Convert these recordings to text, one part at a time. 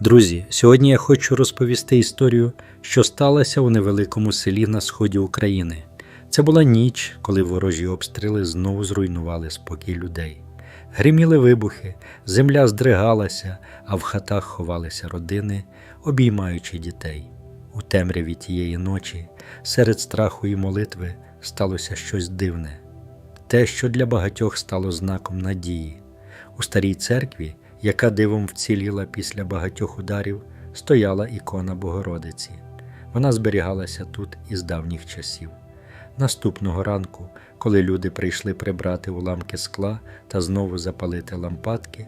Друзі, сьогодні я хочу розповісти історію, що сталося у невеликому селі на сході України. Це була ніч, коли ворожі обстріли знову зруйнували спокій людей. Гриміли вибухи, земля здригалася, а в хатах ховалися родини, обіймаючи дітей. У темряві тієї ночі, серед страху і молитви, сталося щось дивне. Те, що для багатьох стало знаком надії. У старій церкві, яка дивом вціліла після багатьох ударів, стояла ікона Богородиці. Вона зберігалася тут із давніх часів. Наступного ранку, коли люди прийшли прибрати уламки скла та знову запалити лампадки,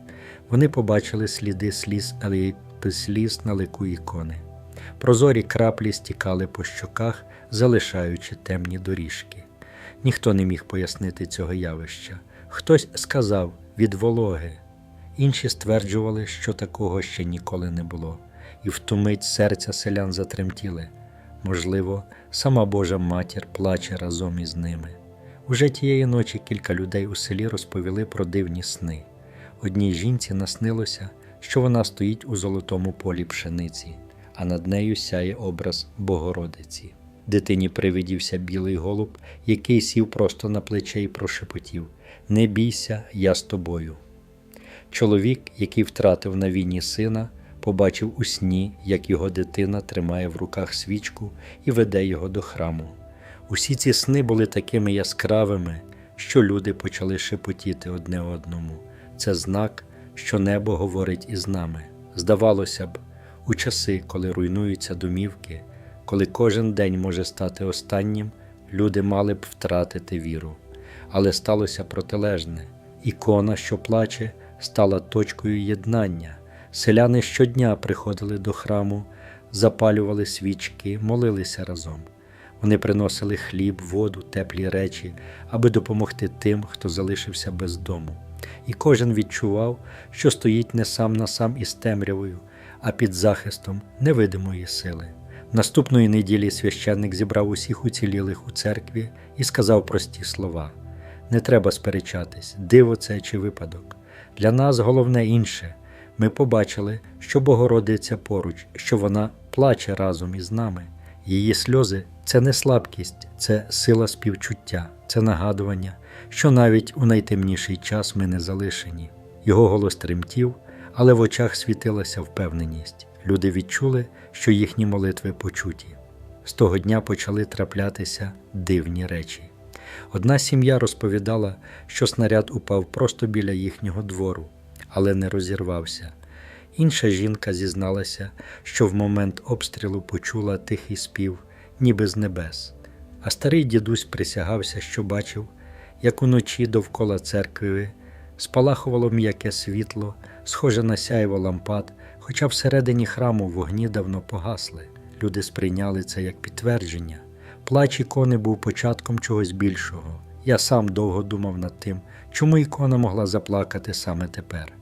вони побачили сліди сліз, але сліз на лику ікони. Прозорі краплі стікали по щоках, залишаючи темні доріжки. Ніхто не міг пояснити цього явища. Хтось сказав від вологи, інші стверджували, що такого ще ніколи не було, і в ту мить серця селян затремтіли. Можливо, сама Божа матір плаче разом із ними. Уже тієї ночі кілька людей у селі розповіли про дивні сни. Одній жінці наснилося, що вона стоїть у золотому полі пшениці, а над нею сяє образ Богородиці. Дитині привидівся білий голуб, який сів просто на плече і прошепотів: Не бійся, я з тобою. Чоловік, який втратив на війні сина, побачив у сні, як його дитина тримає в руках свічку і веде його до храму. Усі ці сни були такими яскравими, що люди почали шепотіти одне одному. Це знак, що небо говорить із нами. Здавалося б, у часи, коли руйнуються домівки, коли кожен день може стати останнім, люди мали б втратити віру. Але сталося протилежне. Ікона, що плаче, стала точкою єднання. Селяни щодня приходили до храму, запалювали свічки, молилися разом. Вони приносили хліб, воду, теплі речі, аби допомогти тим, хто залишився без дому. І кожен відчував, що стоїть не сам на сам із темрявою, а під захистом невидимої сили. Наступної неділі священник зібрав усіх уцілілих у церкві і сказав прості слова: Не треба сперечатись, диво це чи випадок. Для нас головне інше. Ми побачили, що Богородиця поруч, що вона плаче разом із нами. Її сльози це не слабкість, це сила співчуття, це нагадування, що навіть у найтемніший час ми не залишені. Його голос тремтів, але в очах світилася впевненість. Люди відчули, що їхні молитви почуті. З того дня почали траплятися дивні речі. Одна сім'я розповідала, що снаряд упав просто біля їхнього двору, але не розірвався. Інша жінка зізналася, що в момент обстрілу почула тихий спів, ніби з небес. А старий дідусь присягався, що бачив, як уночі довкола церкви спалахувало м'яке світло, схоже на сяйво лампад, хоча всередині храму вогні давно погасли. Люди сприйняли це як підтвердження. Плач ікони був початком чогось більшого. Я сам довго думав над тим, чому ікона могла заплакати саме тепер.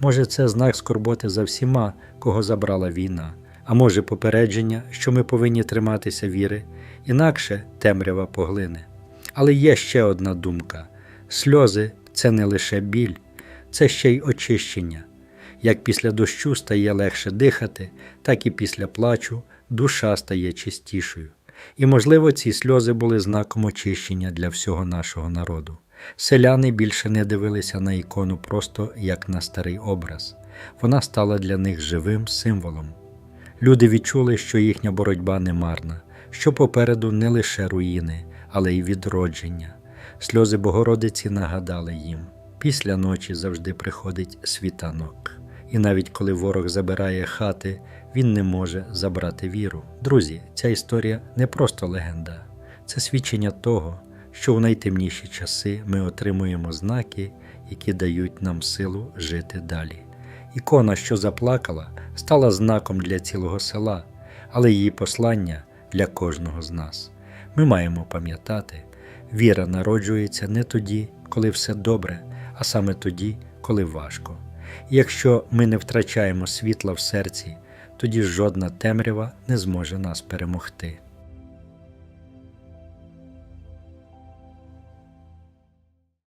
Може, це знак скорботи за всіма, кого забрала війна, а може, попередження, що ми повинні триматися віри, інакше темрява поглине. Але є ще одна думка: сльози це не лише біль, це ще й очищення. Як після дощу стає легше дихати, так і після плачу душа стає чистішою. І, можливо, ці сльози були знаком очищення для всього нашого народу. Селяни більше не дивилися на ікону просто як на старий образ. Вона стала для них живим символом. Люди відчули, що їхня боротьба не марна, що попереду не лише руїни, але й відродження. Сльози Богородиці нагадали їм: після ночі завжди приходить світанок. І навіть коли ворог забирає хати, він не може забрати віру. Друзі, ця історія не просто легенда, це свідчення того, що в найтемніші часи ми отримуємо знаки, які дають нам силу жити далі. Ікона, що заплакала, стала знаком для цілого села, але її послання для кожного з нас. Ми маємо пам'ятати, віра народжується не тоді, коли все добре, а саме тоді, коли важко. І якщо ми не втрачаємо світла в серці, тоді жодна темрява не зможе нас перемогти.